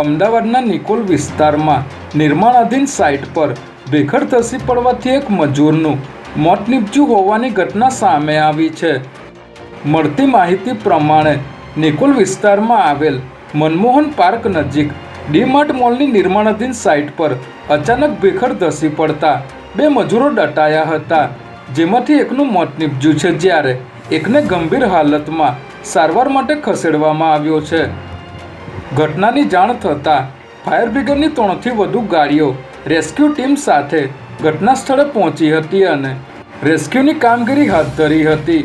અમદાવાદના નિકોલ વિસ્તારમાં નિર્માણાધીન સાઇટ પર ભેખડ ધસી પડવાથી એક મજૂરનું મોત નીપજ્યું હોવાની ઘટના સામે આવી છે. મળતી માહિતી પ્રમાણે નિકોલ વિસ્તારમાં આવેલ મનમોહન પાર્ક નજીક ડીમાર્ટ મોલની નિર્માણાધીન સાઇટ પર અચાનક ભેખડ ધસી પડતા બે મજૂરો દટાયા હતા, જેમાંથી એકનું મોત નીપજ્યું છે જ્યારે એકને ગંભીર હાલતમાં સારવાર માટે ખસેડવામાં આવ્યો છે. ઘટનાની જાણ થતાં ફાયર બ્રિગેડની ત્રણથી વધુ ગાડીઓ રેસ્ક્યુ ટીમ સાથે ઘટના સ્થળે પહોંચી હતી અને રેસ્ક્યુની કામગીરી હાથ ધરી હતી.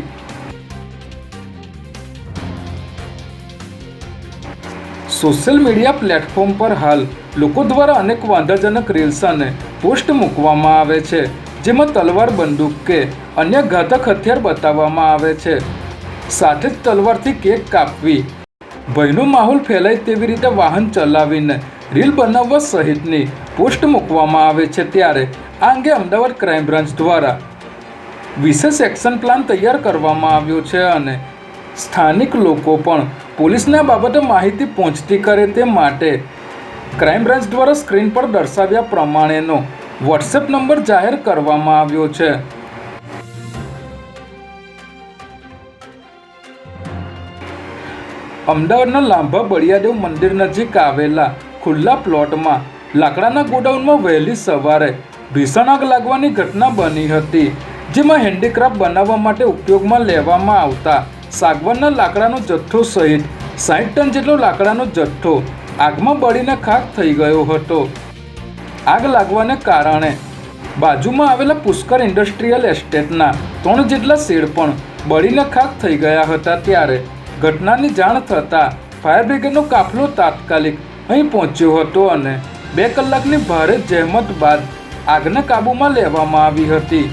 સોશિયલ મીડિયા પ્લેટફોર્મ પર હાલ લોકો દ્વારા અનેક વાંધાજનક રીલ્સ અને પોસ્ટ મૂકવામાં આવે છે, જેમાં તલવાર બંદૂક કે અન્ય ઘાતક હથિયાર બતાવવામાં આવે છે. સાથે જ તલવારથી કેક કાપવી ભયનો માહોલ ફેલાય તેવી રીતે વાહન ચલાવીને રીલ બનાવવા સહિતની પોસ્ટ મૂકવામાં આવે છે ત્યારે આ અંગે અમદાવાદ ક્રાઇમ બ્રાન્ચ દ્વારા વિશેષ એક્શન પ્લાન તૈયાર કરવામાં આવ્યો છે અને સ્થાનિક લોકો પણ પોલીસને બાબતે માહિતી પહોંચતી કરે તે માટે ક્રાઇમ બ્રાન્ચ દ્વારા સ્ક્રીન પર દર્શાવ્યા પ્રમાણેનો વોટ્સએપ નંબર જાહેર કરવામાં આવ્યો છે. અમદાવાદના લાંભા બળિયાદેવ મંદિર નજીક આવેલા ખુલ્લા પ્લોટમાં લાકડાના ગોડાઉનમાં વહેલી સવારે ભીષણ આગ લાગવાની ઘટના બની હતી, જેમાં હેન્ડીક્રાફ્ટ બનાવવા માટે ઉપયોગમાં લેવામાં આવતા સાગવાનના લાકડાનો જથ્થો સહિત સાઠ ટન જેટલો લાકડાનો જથ્થો આગમાં બળીને ખાક થઈ ગયો હતો. આગ લાગવાને કારણે બાજુમાં આવેલા પુષ્કર ઇન્ડસ્ટ્રીયલ એસ્ટેટના ત્રણ જેટલા શેડ પણ બળીને ખાક થઈ ગયા હતા ત્યારે ઘટનાની જાણ થતાં ફાયર બ્રિગેડનો કાફલો તાત્કાલિક અહીં પહોંચ્યો હતો અને બે કલાકની ભારે જહેમત બાદ આગને કાબૂમાં લેવામાં આવી હતી.